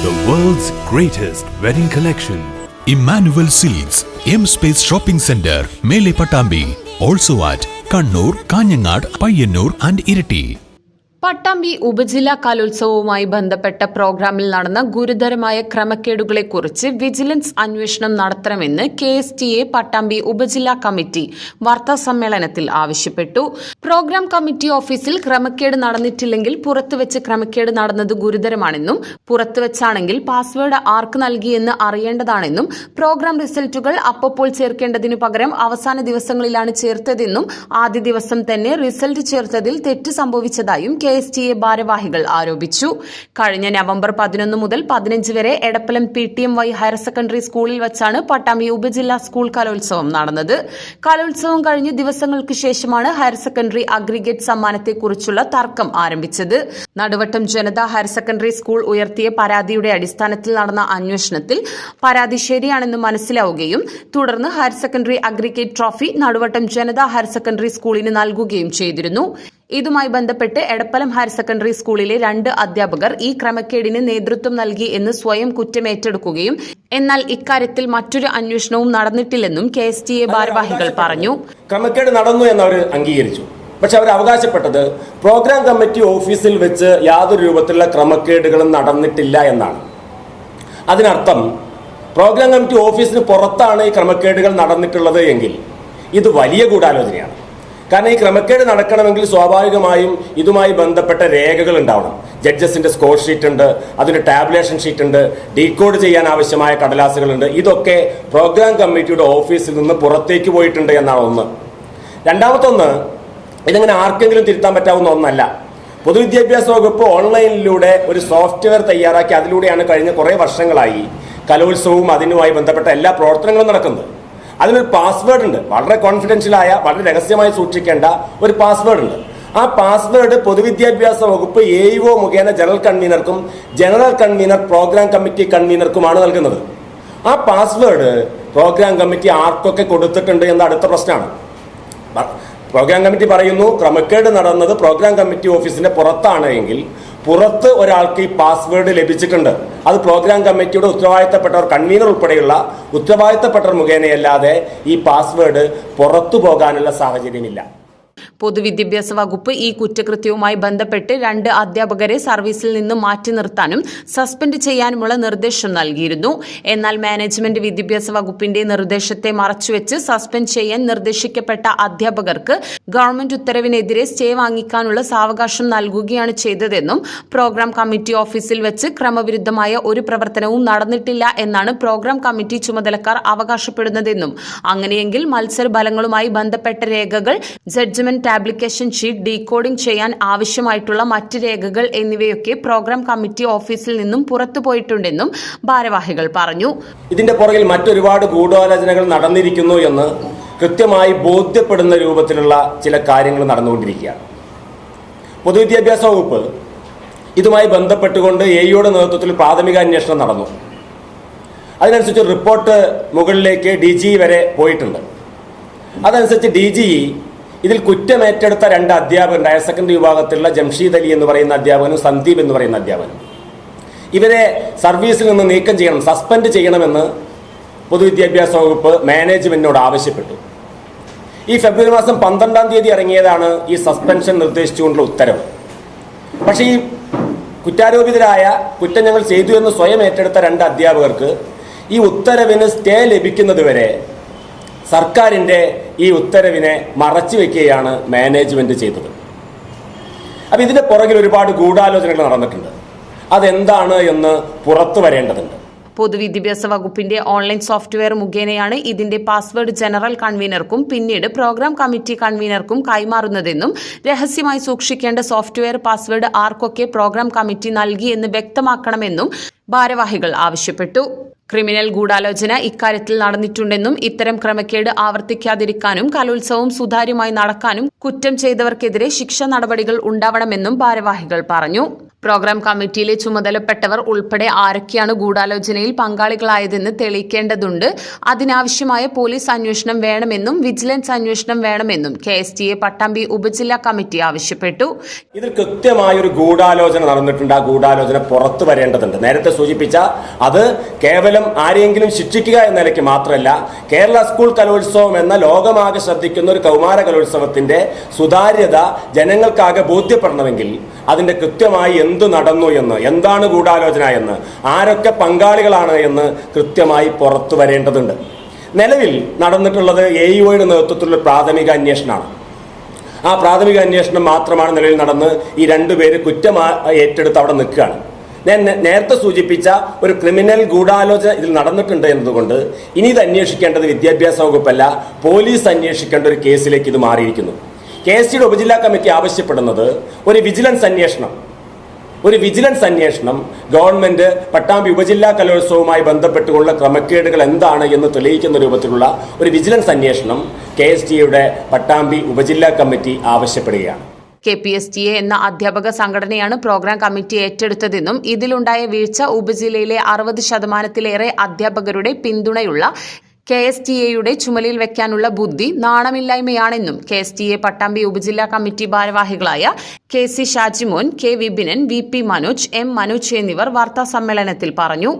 The world's greatest wedding collection. Emmanuel silks M space shopping centre മേലെ Pattambi also at Kannur Kanhangad Payyanur and Iritty Pattambi ഉപജില്ലാ കലോത്സവവുമായി ബന്ധപ്പെട്ട പ്രോഗ്രാമിൽ നടന്ന ഗുരുതരമായ ക്രമക്കേടുകളെക്കുറിച്ച് വിജിലൻസ് അന്വേഷണം നടത്തണമെന്ന് K S T A Pattambi ഉപജില്ലാ കമ്മിറ്റി വാർത്താ സമ്മേളനത്തിൽ ആവശ്യപ്പെട്ടു. പ്രോഗ്രാം കമ്മിറ്റി ഓഫീസിൽ ക്രമക്കേട് നടന്നിട്ടില്ലെങ്കിൽ പുറത്തുവച്ച് ക്രമക്കേട് നടന്നത് ഗുരുതരമാണെന്നും പുറത്തുവച്ചാണെങ്കിൽ പാസ്വേഡ് ആർക്ക് നൽകിയെന്ന് അറിയേണ്ടതാണെന്നും പ്രോഗ്രാം റിസൾട്ടുകൾ അപ്പോൾ ചേർക്കേണ്ടതിനു പകരം അവസാന ദിവസങ്ങളിലാണ് ചേർത്തതെന്നും ആദ്യ ദിവസം തന്നെ റിസൾട്ട് ചേർത്തതിൽ തെറ്റ് സംഭവിച്ചതായും കെ എസ് ടി എ ഭാരവാഹികൾ ആരോപിച്ചു. കഴിഞ്ഞ നവംബർ പതിനൊന്ന് മുതൽ പതിനഞ്ച് വരെ Edappalam P T M Y higher secondary സ്കൂളിൽ വച്ചാണ് പട്ടാമ്പി ഉപജില്ലാ സ്കൂൾ കലോത്സവം നടന്നത്. കലോത്സവം കഴിഞ്ഞ് ദിവസങ്ങൾക്ക് ശേഷമാണ് ഹയർ സെക്കൻഡറി അഗ്രിഗേറ്റ് സമ്മാനത്തെക്കുറിച്ചുള്ള തർക്കം ആരംഭിച്ചത്. Naduvattam Janatha higher secondary school ഉയർത്തിയ പരാതിയുടെ അടിസ്ഥാനത്തിൽ നടന്ന അന്വേഷണത്തിൽ പരാതി ശരിയാണെന്ന് മനസ്സിലാവുകയും തുടർന്ന് higher secondary aggregate trophy Naduvattam Janatha higher secondary സ്കൂളിന് നൽകുകയും ചെയ്തിരുന്നു. ഇതുമായി ബന്ധപ്പെട്ട് എടപ്പലം ഹയർ സെക്കൻഡറി സ്കൂളിലെ രണ്ട് അധ്യാപകർ ഈ ക്രമക്കേടിന് നേതൃത്വം നൽകി എന്ന് സ്വയം കുറ്റമേറ്റെടുക്കുകയും എന്നാൽ ഇക്കാര്യത്തിൽ മറ്റൊരു അന്വേഷണവും നടന്നിട്ടില്ലെന്നും കെ എസ് ടി എ ഭാരവാഹികൾ പറഞ്ഞു. ക്രമക്കേട് നടന്നു എന്ന് അവർ അംഗീകരിച്ചു. പക്ഷെ അവർ അവകാശപ്പെട്ടത് പ്രോഗ്രാം കമ്മിറ്റി ഓഫീസിൽ വെച്ച് യാതൊരു രൂപത്തിലുള്ള ക്രമക്കേടുകളും നടന്നിട്ടില്ല എന്നാണ്. അതിനർത്ഥം പ്രോഗ്രാം കമ്മിറ്റി ഓഫീസിന് പുറത്താണ് ഈ ക്രമക്കേടുകൾ നടന്നിട്ടുള്ളത് എങ്കിൽ ഇത് വലിയ ഗൂഢാലോചനയാണ്. കാരണം ഈ ക്രമക്കേട് നടക്കണമെങ്കിൽ സ്വാഭാവികമായും ഇതുമായി ബന്ധപ്പെട്ട രേഖകൾ ഉണ്ടാവണം. ജഡ്ജസിന്റെ സ്കോർ ഷീറ്റ് ഉണ്ട് അതിന്റെ ടാബ്ലേഷൻ ഷീറ്റ് ഉണ്ട് ഡീകോഡ് ചെയ്യാൻ ആവശ്യമായ കടലാസുകളുണ്ട് ഇതൊക്കെ പ്രോഗ്രാം കമ്മിറ്റിയുടെ ഓഫീസിൽ നിന്ന് പുറത്തേക്ക് പോയിട്ടുണ്ട് എന്നാണ് ഒന്ന്. രണ്ടാമത്തൊന്ന് ഇതങ്ങനെ ആർക്കെങ്കിലും തിരുത്താൻ പറ്റാവുന്ന ഒന്നല്ല. പൊതുവിദ്യാഭ്യാസ വകുപ്പ് ഓൺലൈനിലൂടെ ഒരു സോഫ്റ്റ്വെയർ തയ്യാറാക്കി അതിലൂടെയാണ് കഴിഞ്ഞ കുറേ വർഷങ്ങളായി കലോത്സവവും അതിനുമായി ബന്ധപ്പെട്ട എല്ലാ പ്രവർത്തനങ്ങളും നടക്കുന്നത്. അതിനൊരു പാസ്വേഡ് ഉണ്ട്. വളരെ കോൺഫിഡൻഷ്യലായ വളരെ രഹസ്യമായി സൂക്ഷിക്കേണ്ട ഒരു പാസ്വേഡ് ഉണ്ട്. ആ പാസ്വേഡ് പൊതുവിദ്യാഭ്യാസ വകുപ്പ് എ ഒ മുഖേന ജനറൽ കൺവീനർക്കും ജനറൽ കൺവീനർ പ്രോഗ്രാം കമ്മിറ്റി കൺവീനർക്കുമാണ് നൽകുന്നത്. ആ പാസ്വേഡ് പ്രോഗ്രാം കമ്മിറ്റി ആർക്കൊക്കെ കൊടുത്തിട്ടുണ്ട് എന്ന അടുത്ത പ്രശ്നമാണ്. പ്രോഗ്രാം കമ്മിറ്റി പറയുന്നു ക്രമക്കേട് നടന്നത് പ്രോഗ്രാം കമ്മിറ്റി ഓഫീസിന്റെ പുറത്താണ് എങ്കിൽ പുറത്ത് ഒരാൾക്ക് ഈ പാസ്വേഡ് ലഭിച്ചിട്ടുണ്ട്. അത് പ്രോഗ്രാം കമ്മിറ്റിയുടെ ഉത്തരവാദിത്തപ്പെട്ടവർ കൺവീനർ ഉൾപ്പെടെയുള്ള ഉത്തരവാദിത്തപ്പെട്ടവർ മുഖേനയല്ലാതെ ഈ പാസ്വേഡ് പുറത്തു പോകാനുള്ള സാഹചര്യമില്ല. പൊതുവിദ്യാഭ്യാസ വകുപ്പ് ഈ കുറ്റകൃത്യവുമായി ബന്ധപ്പെട്ട് രണ്ട് അധ്യാപകരെ സർവീസിൽ നിന്ന് മാറ്റി നിർത്താനും സസ്പെൻഡ് ചെയ്യാനുമുള്ള നിർദ്ദേശം നൽകിയിരുന്നു. എന്നാൽ മാനേജ്മെന്റ് വിദ്യാഭ്യാസ വകുപ്പിന്റെ നിർദ്ദേശത്തെ മറച്ചുവെച്ച് സസ്പെൻഡ് ചെയ്യാൻ നിർദ്ദേശിക്കപ്പെട്ട അധ്യാപകർക്ക് ഗവൺമെന്റ് ഉത്തരവിനെതിരെ സ്റ്റേ വാങ്ങിക്കാനുള്ള സാവകാശം നൽകുകയാണ് ചെയ്തതെന്നും പ്രോഗ്രാം കമ്മിറ്റി ഓഫീസിൽ വെച്ച് ക്രമവിരുദ്ധമായ ഒരു പ്രവർത്തനവും നടന്നിട്ടില്ല എന്നാണ് പ്രോഗ്രാം കമ്മിറ്റി ചുമതലക്കാർ അവകാശപ്പെടുന്നതെന്നും അങ്ങനെയെങ്കിൽ മത്സരഫലങ്ങളുമായി ബന്ധപ്പെട്ട രേഖകൾ ജഡ്ജ്മെന്റ് ആപ്ലിക്കേഷൻ ഷീറ്റ് ഡീകോഡിംഗ് ചെയ്യാൻ ആവശ്യമായിട്ടുള്ള മറ്റ് രേഖകൾ എന്നിവയൊക്കെ പ്രോഗ്രാം കമ്മിറ്റി ഓഫീസിൽ നിന്നും പുറത്തുപോയിട്ടുണ്ടെന്നും ഭാരവാഹികൾ പറഞ്ഞു. ഇതിന്റെ പുറകിൽ മറ്റൊരുപാട് ഗൂഢാലോചനകൾ നടന്നിരിക്കുന്നു എന്ന് കൃത്യമായി ബോധ്യപ്പെടുന്ന രൂപത്തിലുള്ള ചില കാര്യങ്ങൾ നടന്നുകൊണ്ടിരിക്കുകയാണ്. പൊതുവിദ്യാഭ്യാസ വകുപ്പ് ഇതുമായി ബന്ധപ്പെട്ടുകൊണ്ട് എയുടെ നേതൃത്വത്തിൽ പ്രാഥമിക അന്വേഷണം നടന്നു. അതിനനുസരിച്ച് റിപ്പോർട്ട് മുകളിലേക്ക് ഡി ജി വരെ പോയിട്ടുണ്ട്. അതനുസരിച്ച് ഡി ജി ഇതിൽ കുറ്റമേറ്റെടുത്ത രണ്ട് അധ്യാപകൻ ഹയർ സെക്കൻഡറി വിഭാഗത്തിലുള്ള ജംഷീദ് അലി എന്ന് പറയുന്ന അധ്യാപകനും സന്ദീപ് എന്ന് പറയുന്ന അധ്യാപകനും. ഇവരെ സർവീസിൽ നിന്ന് നീക്കം ചെയ്യണം സസ്പെൻഡ് ചെയ്യണമെന്ന് പൊതുവിദ്യാഭ്യാസ വകുപ്പ് മാനേജ്മെന്റിനോട് ആവശ്യപ്പെട്ടു. ഈ ഫെബ്രുവരി മാസം പന്ത്രണ്ടാം തീയതി ഇറങ്ങിയതാണ് ഈ സസ്പെൻഷൻ നിർദ്ദേശിച്ചുകൊണ്ടുള്ള ഉത്തരവ്. പക്ഷേ ഈ കുറ്റാരോപിതരായ കുറ്റം ഞങ്ങൾ ചെയ്തു എന്ന് സ്വയം ഏറ്റെടുത്ത രണ്ട് അധ്യാപകർക്ക് ഈ ഉത്തരവിന് സ്റ്റേ ലഭിക്കുന്നതുവരെ സർക്കാരിന്റെ ഈ ഉത്തരവിനെ മറച്ചു വെക്കുകയാണ് മാനേജ്മെന്റ് ചെയ്തത്. അപ്പം ഇതിന്റെ പുറകിൽ ഒരുപാട് ഗൂഢാലോചനകൾ നടന്നിട്ടുണ്ട്. അതെന്താണ് എന്ന് പുറത്തു വരേണ്ടതുണ്ട്. പൊതുവിദ്യാഭ്യാസ വകുപ്പിന്റെ ഓൺലൈൻ സോഫ്റ്റ്വെയർ മുഖേനയാണ് ഇതിന്റെ പാസ്വേഡ് ജനറൽ കൺവീനർക്കും പിന്നീട് പ്രോഗ്രാം കമ്മിറ്റി കൺവീനർക്കും കൈമാറുന്നതെന്നും രഹസ്യമായി സൂക്ഷിക്കേണ്ട സോഫ്റ്റ്വെയർ പാസ്വേഡ് ആർക്കൊക്കെ പ്രോഗ്രാം കമ്മിറ്റി നൽകി എന്ന് വ്യക്തമാക്കണമെന്നും ഭാരവാഹികൾ ആവശ്യപ്പെട്ടു. ക്രിമിനൽ ഗൂഢാലോചന ഇക്കാര്യത്തിൽ നടന്നിട്ടുണ്ടെന്നും ഇത്തരം ക്രമക്കേട് ആവർത്തിക്കാതിരിക്കാനും കലോത്സവം സുതാര്യമായി നടക്കാനും കുറ്റം ചെയ്തവർക്കെതിരെ ശിക്ഷ നടപടികൾ ഉണ്ടാവണമെന്നും ഭാരവാഹികൾ പറഞ്ഞു. പ്രോഗ്രാം കമ്മിറ്റിയിലെ ചുമതലപ്പെട്ടവർ ഉൾപ്പെടെ ആരൊക്കെയാണ് ഗൂഢാലോചനയിൽ പങ്കാളികളായതെന്ന് തെളിയിക്കേണ്ടതുണ്ട്. അതിനാവശ്യമായ പോലീസ് അന്വേഷണം വേണമെന്നും വിജിലൻസ് അന്വേഷണം വേണമെന്നും K S T A Pattambi ഉപജില്ലാ കമ്മിറ്റി ആവശ്യപ്പെട്ടു. ഇതിൽ കൃത്യമായ ഒരു ഗൂഢാലോചന നടന്നിട്ടുണ്ട്. ആ ഗൂഢാലോചന പുറത്തു വരേണ്ടതുണ്ട്. നേരത്തെ സൂചിപ്പിച്ച അത് കേവലം ആരെയെങ്കിലും ശിക്ഷിക്കുക എന്ന നിലയ്ക്ക് മാത്രമല്ല കേരള സ്കൂൾ കലോത്സവം എന്ന ലോകമാകെ ശ്രദ്ധിക്കുന്ന ഒരു കൗമാര കലോത്സവത്തിന്റെ സുതാര്യത ജനങ്ങൾക്കാകെ ബോധ്യപ്പെടണമെങ്കിൽ അതിന്റെ കൃത്യമായി എന്തു നടന്നു എന്ന് എന്താണ് ഗൂഢാലോചന എന്ന് ആരൊക്കെ പങ്കാളികളാണ് എന്ന് കൃത്യമായി പുറത്തു വരേണ്ടതുണ്ട്. നിലവിൽ നടന്നിട്ടുള്ളത് എ ഇഒയുടെ നേതൃത്വത്തിലുള്ള പ്രാഥമിക അന്വേഷണമാണ്. ആ പ്രാഥമിക അന്വേഷണം മാത്രമാണ് നിലവിൽ നടന്ന് ഈ രണ്ടുപേര് കുറ്റം ഏറ്റെടുത്ത് അവിടെ നിൽക്കുകയാണ്. ഞാൻ നേരത്തെ സൂചിപ്പിച്ച ഒരു ക്രിമിനൽ ഗൂഢാലോചന ഇതിൽ നടന്നിട്ടുണ്ട് എന്നതുകൊണ്ട് ഇനി ഇത് അന്വേഷിക്കേണ്ടത് വിദ്യാഭ്യാസ വകുപ്പല്ല പോലീസ് അന്വേഷിക്കേണ്ട ഒരു കേസിലേക്ക് ഇത് മാറിയിരിക്കുന്നു. കെ എസ് സിയുടെ ഉപജില്ലാ കമ്മിറ്റി ആവശ്യപ്പെടുന്നത് ഒരു വിജിലൻസ് അന്വേഷണം. ഒരു വിജിലൻസ് അന്വേഷണം ഗവൺമെന്റ് പട്ടാമ്പി ഉപജില്ലാ കലോത്സവവുമായി ബന്ധപ്പെട്ടുള്ള ക്രമക്കേടുകൾ എന്താണ് എന്ന് തെളിയിക്കുന്ന രൂപത്തിലുള്ള ഒരു വിജിലൻസ് അന്വേഷണം കെ എസ് ടിയുടെ പട്ടാമ്പി ഉപജില്ലാ കമ്മിറ്റി ആവശ്യപ്പെടുകയാണ്. K P S T A എന്ന അധ്യാപക സംഘടനയാണ് പ്രോഗ്രാം കമ്മിറ്റി ഏറ്റെടുത്തതെന്നും ഇതിലുണ്ടായ വീഴ്ച ഉപജില്ലയിലെ അറുപത് ശതമാനത്തിലേറെ അധ്യാപകരുടെ പിന്തുണയുള്ള കെ എസ് ടി എയുടെ ചുമലിൽ വെക്കാനുള്ള ബുദ്ധി നാണമില്ലായ്മയാണെന്നും K S T A Pattambi ഉപജില്ലാ കമ്മിറ്റി ഭാരവാഹികളായ K C Shajimon K Vipinan V P Manoj M Manoj എന്നിവർ വാർത്താ സമ്മേളനത്തിൽ പറഞ്ഞു.